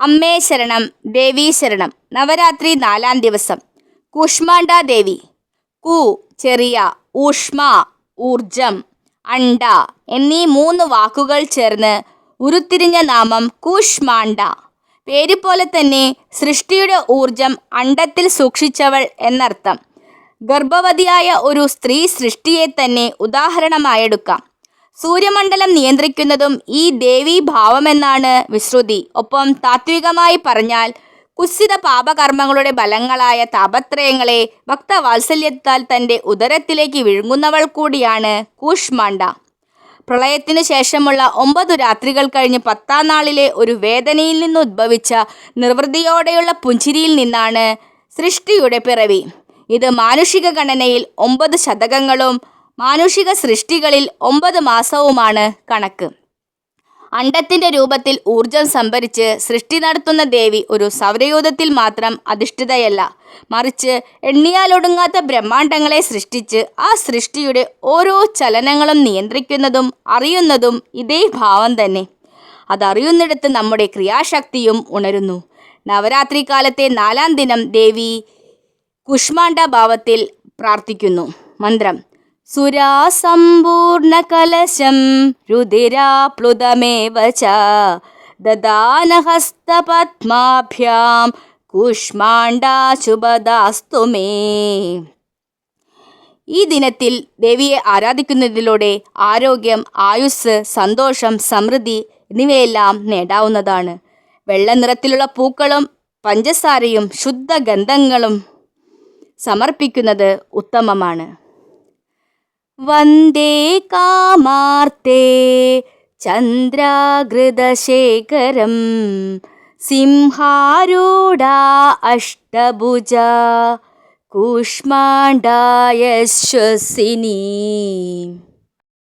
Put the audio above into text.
അമ്മേ ശരണം ദേവീ ശരണം. നവരാത്രി നാലാം ദിവസം. കുഷ്മാണ്ട ദേവി. കു ചെറിയ ഊഷ്മ ഊർജം അണ്ട എന്നീ മൂന്ന് വാക്കുകൾ ചേർന്ന് ഉരുത്തിരിഞ്ഞ നാമം കുഷ്മാണ്ട പേര് പോലെ തന്നെ സൃഷ്ടിയുടെ ഊർജം അണ്ടത്തിൽ സൂക്ഷിച്ചവൾ എന്നർത്ഥം. ഗർഭവതിയായ ഒരു സ്ത്രീ സൃഷ്ടിയെ തന്നെ ഉദാഹരണമായെടുക്കാം. സൂര്യമണ്ഡലം നിയന്ത്രിക്കുന്നതും ഈ ദേവീ ഭാവമെന്നാണ് വിശ്രുതി. ഒപ്പം താത്വികമായി പറഞ്ഞാൽ കുസിത പാപകർമ്മങ്ങളുടെ ബലങ്ങളായ താപത്രയങ്ങളെ ഭക്തവാത്സല്യത്താൽ തന്റെ ഉദരത്തിലേക്ക് വിഴുങ്ങുന്നവൾ കൂടിയാണ് കൂഷ്മാണ്ട. പ്രളയത്തിനു ശേഷമുള്ള ഒമ്പതു രാത്രികൾ കഴിഞ്ഞ് പത്താം നാളിലെ ഒരു വേദനയിൽ നിന്ന് ഉദ്ഭവിച്ച നിർവൃതിയോടെയുള്ള പുഞ്ചിരിയിൽ നിന്നാണ് സൃഷ്ടിയുടെ പിറവി. ഇത് മാനുഷിക ഗണനയിൽ ഒമ്പത് ശതകങ്ങളും മാനുഷിക സൃഷ്ടികളിൽ ഒമ്പത് മാസവുമാണ് കണക്ക്. അണ്ടത്തിന്റെ രൂപത്തിൽ ഊർജം സംഭരിച്ച് സൃഷ്ടി നടത്തുന്ന ദേവി ഒരു സൗരയൂഥത്തിൽ മാത്രം അധിഷ്ഠിതയല്ല. മറിച്ച് എണ്ണിയാലൊടുങ്ങാത്ത ബ്രഹ്മാണ്ടങ്ങളെ സൃഷ്ടിച്ച് ആ സൃഷ്ടിയുടെ ഓരോ ചലനങ്ങളും നിയന്ത്രിക്കുന്നതും അറിയുന്നതും ഇതേ ഭാവം തന്നെ. അതറിയുന്നിടത്ത് നമ്മുടെ ക്രിയാശക്തിയും ഉണരുന്നു. നവരാത്രി കാലത്തെ നാലാം ദിനം ദേവി കുഷ്മാണ്ഡ ഭാവത്തിൽ പ്രാർത്ഥിക്കുന്നു. മന്ത്രം സുരാസമ്പൂർണകലശം രുതിരാപ്ലുതമേവ ച. ദദാനഹസ്തപത്മാഭ്യാം കൂഷ്മാണ്ടാശുഭദാസ്തു മേ. ഈ ദിനത്തിൽ ദേവിയെ ആരാധിക്കുന്നതിലൂടെ ആരോഗ്യം ആയുസ് സന്തോഷം സമൃദ്ധി എന്നിവയെല്ലാം നേടാവുന്നതാണ്. വെള്ള നിറത്തിലുള്ള പൂക്കളും പഞ്ചസാരയും ശുദ്ധഗന്ധങ്ങളും സമർപ്പിക്കുന്നത് ഉത്തമമാണ്. വന്ദേ കാമാർത്തേ ചന്ദ്രാകൃതശേഖരം സിംഹാരൂഢ അഷ്ടഭുജ. കൂഷ്മാണ്ടായ ശ്വസിനി.